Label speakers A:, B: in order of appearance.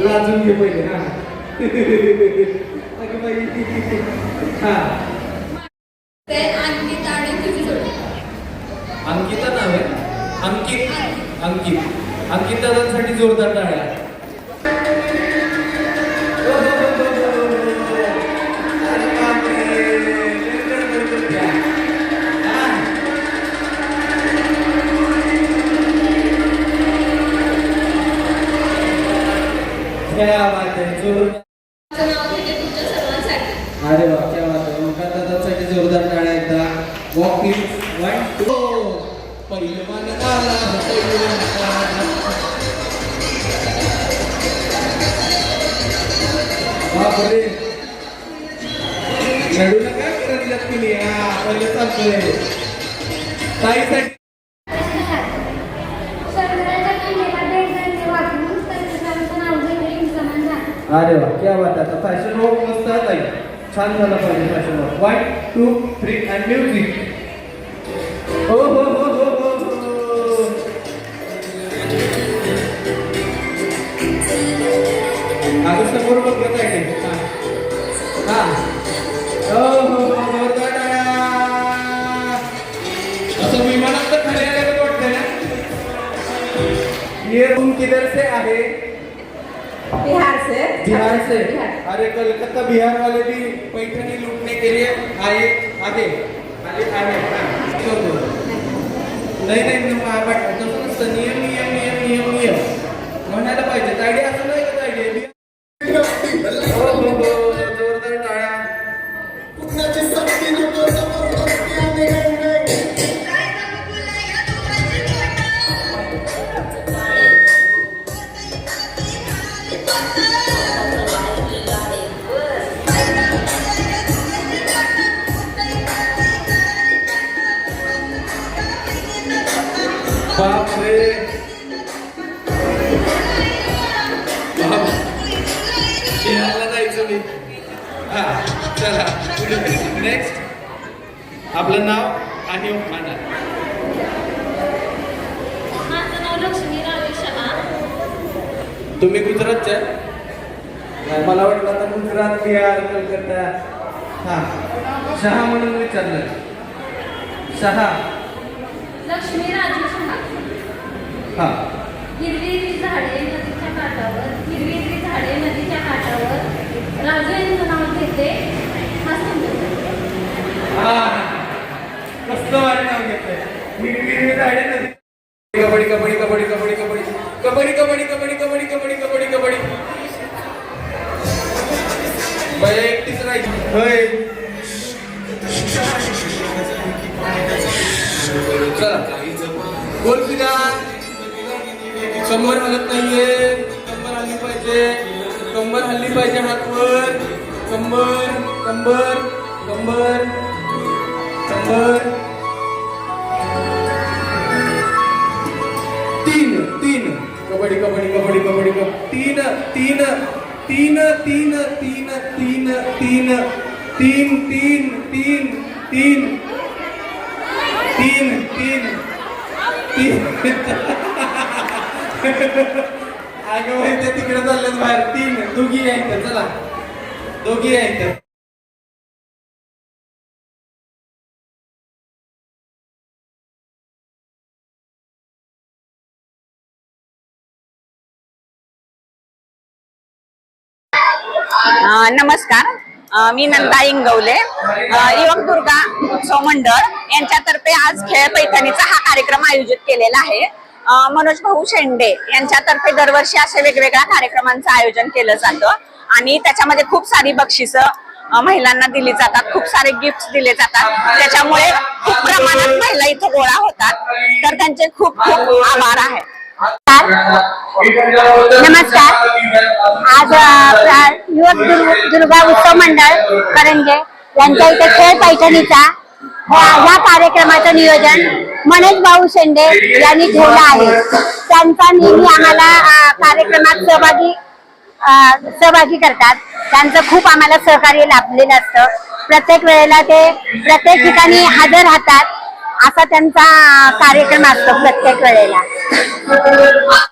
A: लाजून घे पहिले हा. हा अंकिता नाव आहे अंकित अंकित अंकित दादांसाठी जोरदार टाळ्या copy. One, two. परिलमान काला भटैला काय करत या पहिले चालतोय ताईसाठी अरे वा क्या बात आता फॅशन वॉक मस्त आहे छान झालं पाहिजे fashion walk one two three and music ये तुम किधर से आहे.
B: बिहार से
A: बिहार से। अरे कलकत्ता बिहार वाले भी पैठनी लूटने के लिए आए आगे आगे चलो. नाही नाही मला वाटतं तसं नसतं. नियम नियम नियम नियम नियम. म्हणायला पाहिजे. ताडी असं नाही का ताडी जोरदार Oh हा चला. नेक्स्ट आपलं नाव आणि खाना
C: माझं नाव लक्ष्मी राजेश शहा.
A: तुम्ही गुजरातच्या नाही, मला वाटलं आता गुजरात बिहार कलकत्ता. हा शहा म्हणून विचारलं. शहा.
C: लक्ष्मी राजू शहा.
A: हा.
C: हिरवी हिरवी झाडे नदीच्या काठावर हिरवी हिरवी झाडे नदीच्या काठावर राजू यांचं नाव घेते हा समजून
A: हा कसलं वारे नाव घेतलंय नदी कबड्डी कबड्डी कबड्डी कबड्डी कबड्डी कबड्डी कबड्डी कबड्डी कबड्डी कबड्डी कबड्डी कबड्डी बाई एकटीच राहायची होय चला बोल तुझ्या कंबर हलत नाहीये कंबर हल्ली पाहिजे कंबर हल्ली पाहिजे हातवर कंबर कंबर कंबर कंबर कबड्डी कबड्डी कबड्डी कबड्डी कब तीन तीन तीन तीन तीन तीन तीन तीन तीन तीन तीन तीन तीन तीन अगं तिकडे चाललेत बाहेर तीन दोघी आहेत चला दोघी आहेत
B: नमस्कार. मी नंदा इंगवले. युवक दुर्गा उत्सव मंडळ. यांच्यातर्फे आज खेळ पैठणीचा हा कार्यक्रम आयोजित केलेला आहे. मनोज भाऊ शेंडे यांच्यातर्फे दरवर्षी असे वेगवेगळ्या कार्यक्रमांचं आयोजन केलं जातं. आणि त्याच्यामध्ये खूप सारी बक्षिसं महिलांना दिली जातात. खूप सारे गिफ्ट दिले जातात. त्याच्यामुळे खूप प्रमाणात महिला इथं गोळा होतात. तर त्यांचे खूप खूप आभार आहे.
D: नमस्कार. आज युवक दुर्गा उत्सव मंडळ करंजे यांच्या इथे खेळ पैठणीचा या कार्यक्रमाचं नियोजन मनोज भाऊ शेंडे यांनी ठेवलं आहे. त्यांचा नेहमी आम्हाला कार्यक्रमात सहभागी सहभागी करतात. त्यांचं खूप आम्हाला सहकार्य लाभलेलं असतं. प्रत्येक वेळेला ते प्रत्येक ठिकाणी हजर राहतात असा त्यांचा कार्यक्रम असतो प्रत्येक वेळेला.